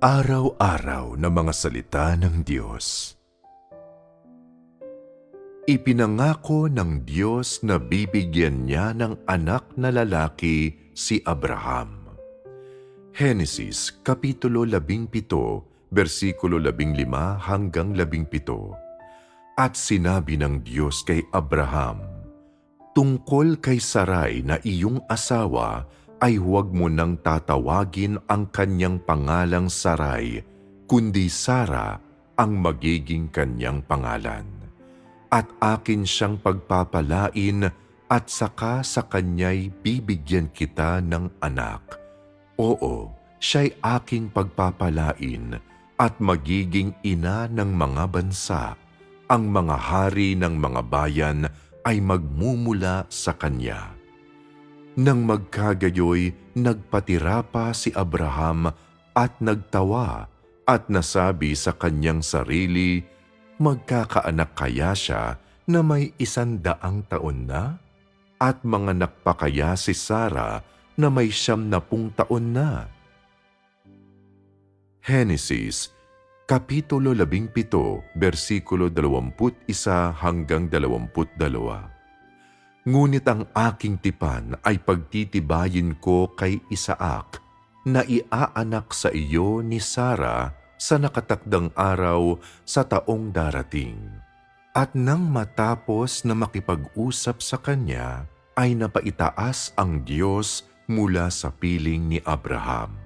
Araw-araw na mga salita ng Diyos. Ipinangako ng Diyos na bibigyan niya ng anak na lalaki si Abraham. Henesis Kapitulo 17, versikulo 15 hanggang 17. At sinabi ng Diyos kay Abraham, Tungkol kay Sarai na iyong asawa, ay huwag mo nang tatawagin ang kanyang pangalang Saray, kundi Sara ang magiging kanyang pangalan. At akin siyang pagpapalain at saka sa kanya'y bibigyan kita ng anak. Oo, siya'y aking pagpapalain at magiging ina ng mga bansa. Ang mga hari ng mga bayan ay magmumula sa kanya. Nang magkagayoy, nagpatira pa si Abraham at nagtawa at nasabi sa kanyang sarili, magkakaanak kaya siya na may isandaang taon na? At mga pa si Sara na may siyam na pung taon na? Henesis, Kapitulo 17, versikulo 21 hanggang 22. Ngunit ang aking tipan ay pagtitibayin ko kay Isaak na iaanak sa iyo ni Sara sa nakatakdang araw sa taong darating. At nang matapos na makipag-usap sa kanya, ay napaitaas ang Diyos mula sa piling ni Abraham.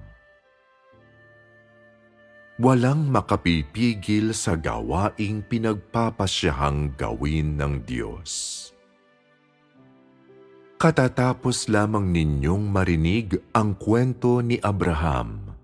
Walang makapipigil sa gawaing pinagpapasyahang gawin ng Diyos. Katatapos lamang ninyong marinig ang kwento ni Abraham.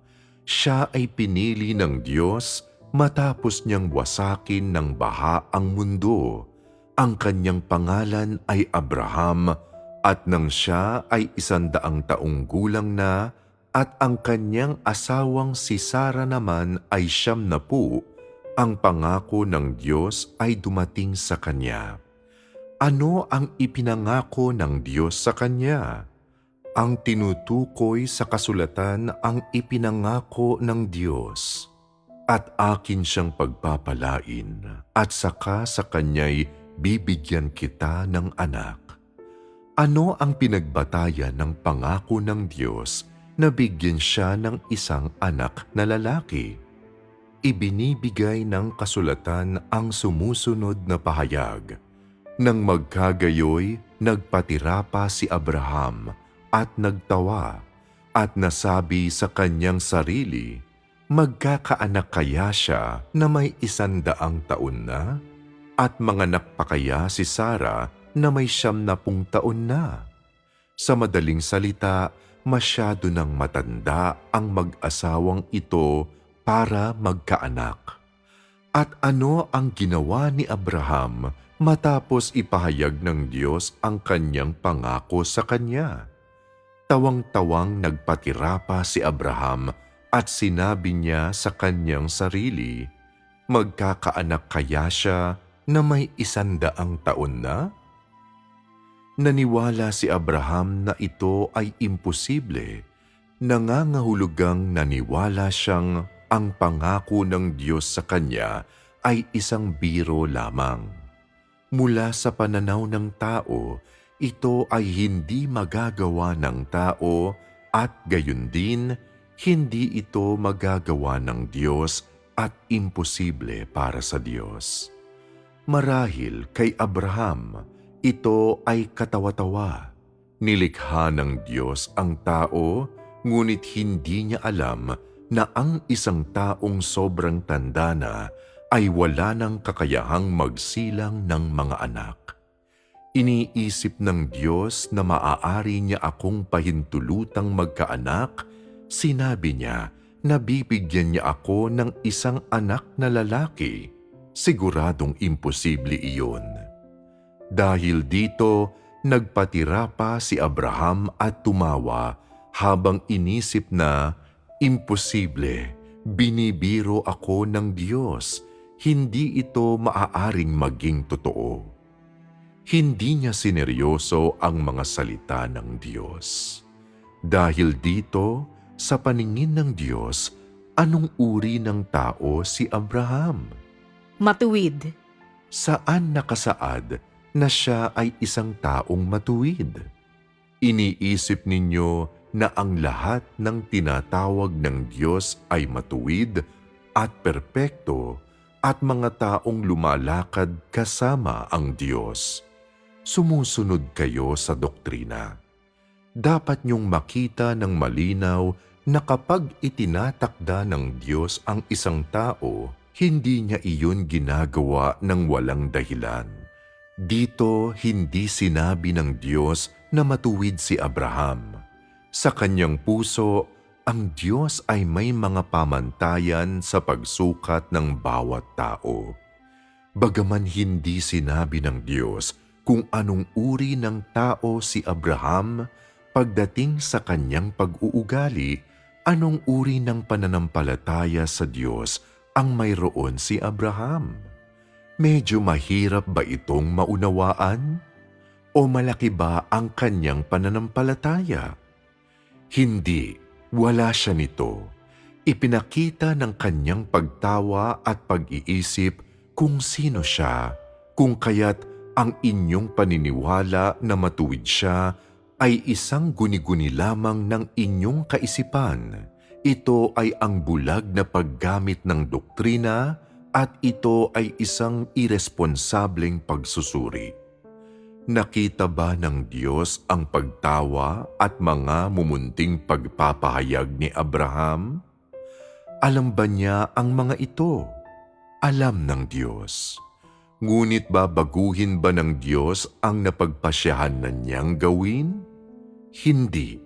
Siya ay pinili ng Diyos matapos niyang wasakin ng baha ang mundo. Ang kanyang pangalan ay Abraham at nang siya ay isandaang taong gulang na at ang kanyang asawang si Sara naman ay siyam na po, ang pangako ng Diyos ay dumating sa kanya. Ano ang ipinangako ng Diyos sa kanya? Ang tinutukoy sa kasulatan ang ipinangako ng Diyos. At akin siyang pagpapalain at saka sa kanya'y bibigyan kita ng anak. Ano ang pinagbatayan ng pangako ng Diyos na bigyan siya ng isang anak na lalaki? Ibinibigay ng kasulatan ang sumusunod na pahayag nang magkagayoy, nagpatira pa si Abraham at nagtawa at nasabi sa kanyang sarili, magkakaanak kaya siya na may isandaang taon na? At manganak pa kaya si Sara na may siyam na pung taon na? Sa madaling salita, masyado nang matanda ang mag-asawang ito para magkaanak. At ano ang ginawa ni Abraham matapos ipahayag ng Diyos ang kanyang pangako sa kanya. Tawang-tawang nagpatira pa si Abraham at sinabi niya sa kanyang sarili, Magkakaanak kaya siya na may isandaang taon na? Naniwala si Abraham na ito ay imposible. Nangangahulugang naniwala siyang ang pangako ng Diyos sa kanya ay isang biro lamang mula sa pananaw ng tao, ito ay hindi magagawa ng tao at gayon din, hindi ito magagawa ng Diyos at imposible para sa Diyos. Marahil kay Abraham, ito ay katawa-tawa. Nilikha ng Diyos ang tao, ngunit hindi niya alam na ang isang taong sobrang tanda na ay wala ng kakayahang magsilang ng mga anak. Iniisip ng Diyos na maaari niya akong pahintulutang magkaanak, sinabi niya na bibigyan niya ako ng isang anak na lalaki. Siguradong imposible iyon. Dahil dito, nagpatira pa si Abraham at tumawa habang inisip na, imposible, binibiro ako ng Diyos hindi ito maaaring maging totoo. Hindi niya sineryoso ang mga salita ng Diyos. Dahil dito, sa paningin ng Diyos, anong uri ng tao si Abraham? Matuwid. Saan nakasaad na siya ay isang taong matuwid? Iniisip ninyo na ang lahat ng tinatawag ng Diyos ay matuwid at perpekto at mga taong lumalakad kasama ang Diyos. Sumusunod kayo sa doktrina. Dapat niyong makita ng malinaw na kapag itinatakda ng Diyos ang isang tao, hindi niya iyon ginagawa ng walang dahilan. Dito hindi sinabi ng Diyos na matuwid si Abraham. Sa kanyang puso, ang Diyos ay may mga pamantayan sa pagsukat ng bawat tao. Bagaman hindi sinabi ng Diyos kung anong uri ng tao si Abraham, pagdating sa kanyang pag-uugali, anong uri ng pananampalataya sa Diyos ang mayroon si Abraham? Medyo mahirap ba itong maunawaan? O malaki ba ang kanyang pananampalataya? Hindi, wala siya nito. Ipinakita ng kanyang pagtawa at pag-iisip kung sino siya, kung kaya't ang inyong paniniwala na matuwid siya ay isang guni-guni lamang ng inyong kaisipan. Ito ay ang bulag na paggamit ng doktrina at ito ay isang irresponsableng pagsusuri. Nakita ba ng Diyos ang pagtawa at mga mumunting pagpapahayag ni Abraham? Alam ba niya ang mga ito? Alam ng Diyos. Ngunit babaguhin ba ng Diyos ang napagpasyahan na niyang gawin? Hindi.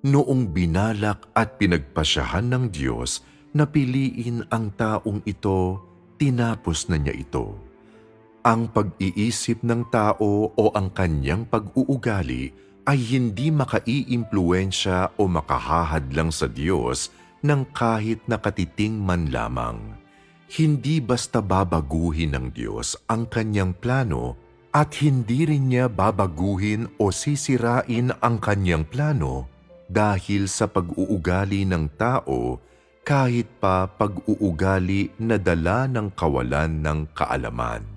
Noong binalak at pinagpasyahan ng Diyos na piliin ang taong ito, tinapos na niya ito ang pag-iisip ng tao o ang kanyang pag-uugali ay hindi makaiimpluensya o makahahadlang sa Diyos ng kahit nakatiting man lamang. Hindi basta babaguhin ng Diyos ang kanyang plano at hindi rin niya babaguhin o sisirain ang kanyang plano dahil sa pag-uugali ng tao kahit pa pag-uugali na dala ng kawalan ng kaalaman.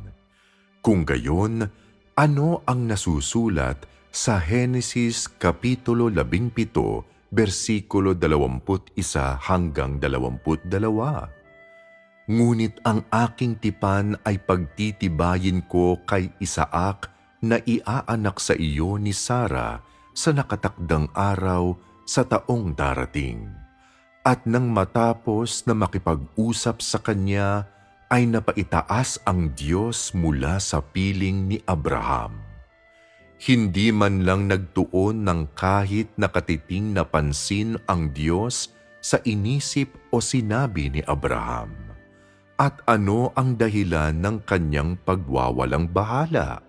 Kung gayon, ano ang nasusulat sa Henesis Kapitulo 17, versikulo 21 hanggang 22? Ngunit ang aking tipan ay pagtitibayin ko kay Isaak na iaanak sa iyo ni Sara sa nakatakdang araw sa taong darating. At nang matapos na makipag-usap sa kanya, ay napaitaas ang Diyos mula sa piling ni Abraham. Hindi man lang nagtuon ng kahit nakatiting na pansin ang Diyos sa inisip o sinabi ni Abraham. At ano ang dahilan ng kanyang pagwawalang bahala?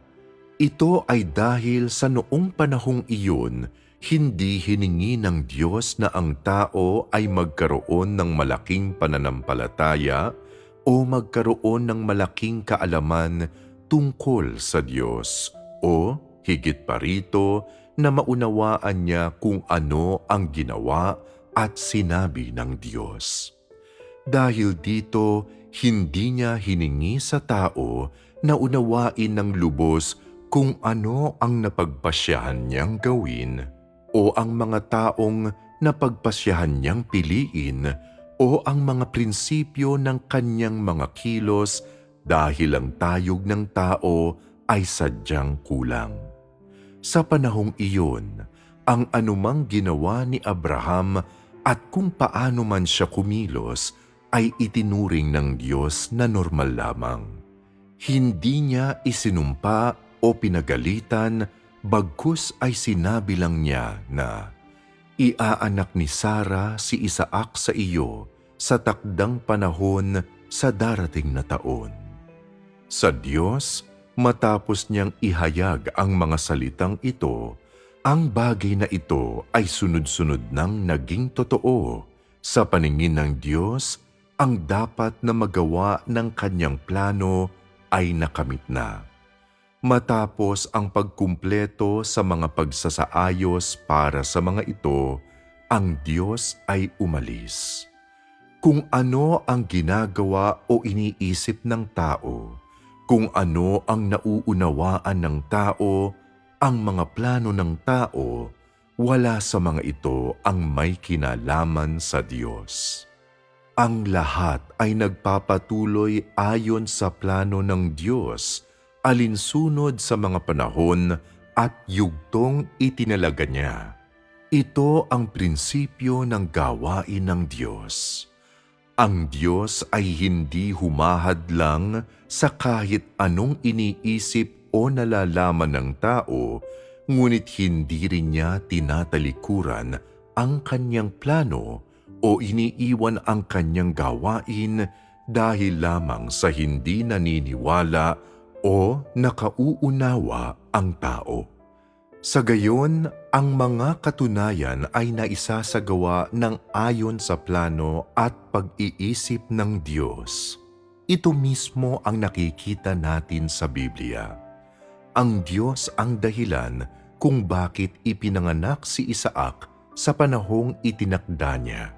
Ito ay dahil sa noong panahong iyon, hindi hiningi ng Diyos na ang tao ay magkaroon ng malaking pananampalataya o magkaroon ng malaking kaalaman tungkol sa Diyos o higit pa rito na maunawaan niya kung ano ang ginawa at sinabi ng Diyos. Dahil dito, hindi niya hiningi sa tao na unawain ng lubos kung ano ang napagpasyahan niyang gawin o ang mga taong napagpasyahan niyang piliin o ang mga prinsipyo ng kanyang mga kilos dahil ang tayog ng tao ay sadyang kulang. Sa panahong iyon, ang anumang ginawa ni Abraham at kung paano man siya kumilos ay itinuring ng Diyos na normal lamang. Hindi niya isinumpa o pinagalitan bagkus ay sinabi lang niya na Iaanak ni Sara si Isaak sa iyo sa takdang panahon sa darating na taon. Sa Diyos, matapos niyang ihayag ang mga salitang ito, ang bagay na ito ay sunod-sunod nang naging totoo. Sa paningin ng Diyos, ang dapat na magawa ng kanyang plano ay nakamit na matapos ang pagkumpleto sa mga pagsasaayos para sa mga ito, ang Diyos ay umalis. kung ano ang ginagawa o iniisip ng tao, kung ano ang nauunawaan ng tao, ang mga plano ng tao, wala sa mga ito ang may kinalaman sa Diyos. Ang lahat ay nagpapatuloy ayon sa plano ng Diyos, alinsunod sa mga panahon at yugtong itinalaga niya. Ito ang prinsipyo ng gawain ng Diyos. Ang Diyos ay hindi humahad lang sa kahit anong iniisip o nalalaman ng tao, ngunit hindi rin niya tinatalikuran ang kanyang plano o iniiwan ang kanyang gawain dahil lamang sa hindi naniniwala o nakauunawa ang tao. Sa gayon, ang mga katunayan ay naisasagawa ng ayon sa plano at pag-iisip ng Diyos. Ito mismo ang nakikita natin sa Biblia. Ang Diyos ang dahilan kung bakit ipinanganak si Isaac sa panahong itinakda niya.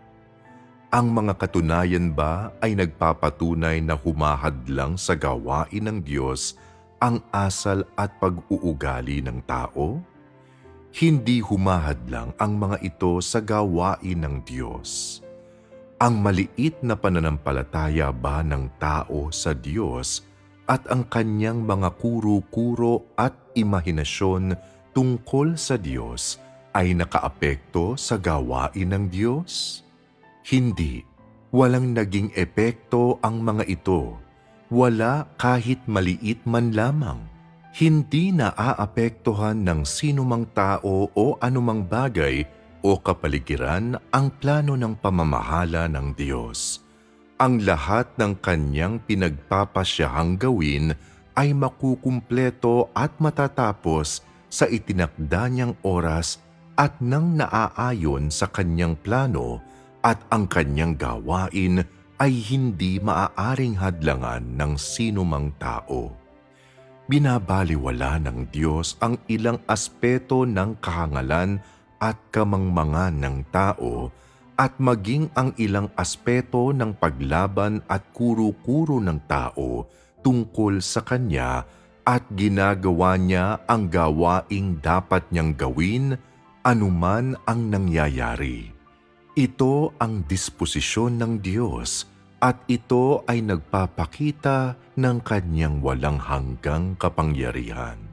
Ang mga katunayan ba ay nagpapatunay na humahad lang sa gawain ng Diyos ang asal at pag-uugali ng tao? Hindi humahad lang ang mga ito sa gawain ng Diyos. Ang maliit na pananampalataya ba ng tao sa Diyos at ang kanyang mga kuro-kuro at imahinasyon tungkol sa Diyos ay nakaapekto sa gawain ng Diyos? Hindi. Walang naging epekto ang mga ito. Wala kahit maliit man lamang. Hindi naaapektuhan ng sinumang tao o anumang bagay o kapaligiran ang plano ng pamamahala ng Diyos. Ang lahat ng kanyang pinagpapasyahang gawin ay makukumpleto at matatapos sa itinakda niyang oras at nang naaayon sa kanyang plano at ang kanyang gawain ay hindi maaaring hadlangan ng sinumang tao. Binabaliwala ng Diyos ang ilang aspeto ng kahangalan at kamangmangan ng tao at maging ang ilang aspeto ng paglaban at kuro-kuro ng tao tungkol sa Kanya at ginagawa niya ang gawaing dapat niyang gawin anuman ang nangyayari. Ito ang disposisyon ng Diyos at ito ay nagpapakita ng kanyang walang hanggang kapangyarihan.